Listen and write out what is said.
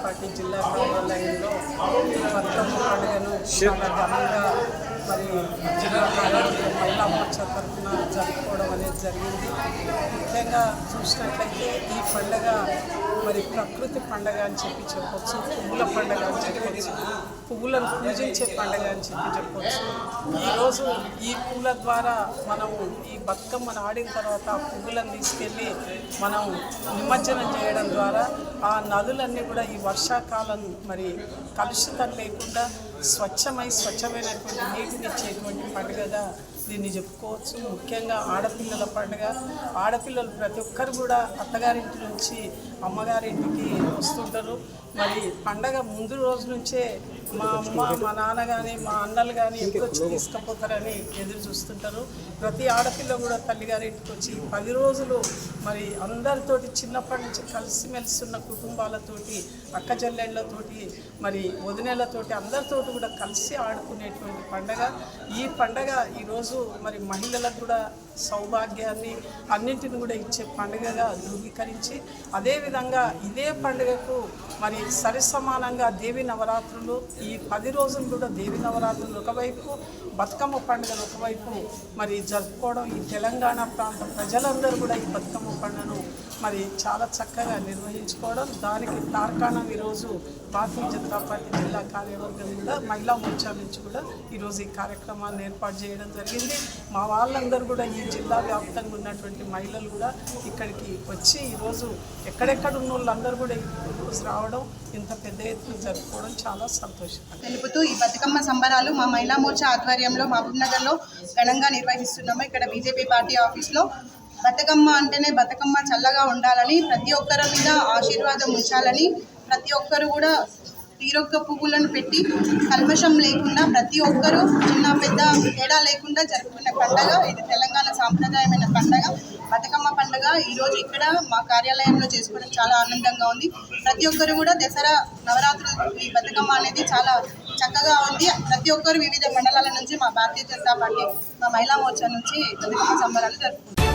Janata party జిల్లా కార్యాలయంలో బతుకమ్మ పండుగను చాలా ఘనంగా మరి జిల్లా కార్యాలయం మహిళా మోర్చా తరఫున జరుపుకోవడం అనేది జరిగింది. ముఖ్యంగా చూసినట్లయితే ఈ పండుగ మరి ప్రకృతి పండుగ అని చెప్పి చెప్పొచ్చు పువ్వుల పండుగ అని చెప్పొచ్చు. పువ్వులను పూజించే పండుగ అని చెప్పి చెప్పవచ్చు ఈరోజు ఈ పూల ద్వారా మనం ఈ బతుకమ్మను ఆడిన తర్వాత ఆ పువ్వులను తీసుకెళ్ళి మనం నిమజ్జనం చేయడం ద్వారా ఆ నదులన్నీ కూడా ఈ వర్షాకాలం మరి కలుషితం లేకుండా స్వచ్ఛమై స్వచ్ఛమైనటువంటి నీటిని ఇచ్చేటువంటి పండుగగా దీన్ని చెప్పుకోవచ్చు. ముఖ్యంగా ఆడపిల్లల పండుగ. ఆడపిల్లలు ప్రతి ఒక్కరు కూడా అత్తగారింటి నుంచి అమ్మగారింటికి వస్తుంటారు. మరి పండగ ముందు రోజు నుంచే మా అమ్మ మా నాన్న కానీ మా అన్నలు కానీ ఎప్పుడు వచ్చి తీసుకుపోతారని ఎదురు చూస్తుంటారు. ప్రతి ఆడపిల్ల కూడా తల్లిగారు వచ్చి పది రోజులు మరి అందరితోటి చిన్నప్పటి నుంచి కలిసిమెలిసి ఉన్న కుటుంబాలతోటి అక్క చెల్లెళ్ళతోటి మరి వదినేళ్ళతోటి అందరితోటి కూడా కలిసి ఆడుకునేటువంటి పండగ. ఈ పండగ ఈరోజు మరి మహిళలకు కూడా సౌభాగ్యాన్ని అన్నింటిని కూడా ఇచ్చే పండుగగా ధృవీకరించి అదేవిధంగా ఇదే పండుగకు మరి సరిసమానంగా దేవి నవరాత్రులు ఈ పది రోజులు కూడా దేవి నవరాత్రులు ఒకవైపు బతుకమ్మ పండుగను ఒకవైపు మరి జరుపుకోవడం ఈ తెలంగాణ ప్రాంత ప్రజలందరూ కూడా ఈ బతుకమ్మ పండుగను మరి చాలా చక్కగా నిర్వహించుకోవడం. దానికి తార్కాణం ఈరోజు భారతీయ జనతా పార్టీ జిల్లా కార్యవర్గం కూడా మహిళా మోర్చా నుంచి కూడా ఈరోజు ఈ కార్యక్రమాన్ని ఏర్పాటు చేయడం జరిగింది. మా వాళ్ళందరూ కూడా ఈ జిల్లా వ్యాప్తంగా ఉన్నటువంటి మహిళలు కూడా ఇక్కడికి వచ్చి ఈరోజు ఎక్కడెక్కడ ఉన్న వాళ్ళందరూ కూడా ఈరోజు రావడం ఇంత పెద్ద ఎత్తున జరుపుకోవడం చాలా సంతోషం తెలుపుతూ ఈ బతుకమ్మ సంబరాలు మా మహిళా మోర్చా ఆధ్వర్యంలో మహబూబ్ నగర్లో ఘనంగా నిర్వహిస్తున్నాము. ఇక్కడ బీజేపీ పార్టీ ఆఫీస్లో బతుకమ్మ అంటేనే బతుకమ్మ చల్లగా ఉండాలని ప్రతి ఒక్కరి మీద ఆశీర్వాదం ఉంచాలని ప్రతి ఒక్కరు కూడా తీరొక్క పువ్వులను పెట్టి కల్మషం లేకుండా ప్రతి ఒక్కరూ చిన్న పెద్ద తేడా లేకుండా జరుపుకునే పండగ. ఇది తెలంగాణ సాంప్రదాయమైన పండగ. బతుకమ్మ పండుగ. ఈరోజు ఇక్కడ మా కార్యాలయంలో చేసుకోవడం చాలా ఆనందంగా ఉంది. ప్రతి ఒక్కరు కూడా దసరా నవరాత్రులు ఈ బతుకమ్మ అనేది చాలా చక్కగా ఉంది. ప్రతి ఒక్కరు వివిధ మండలాల నుంచి మా భారతీయ జనతా పార్టీ మా మహిళా మోర్చా నుంచి బతుకమ్మ సంబరాలు జరుపుకుంటారు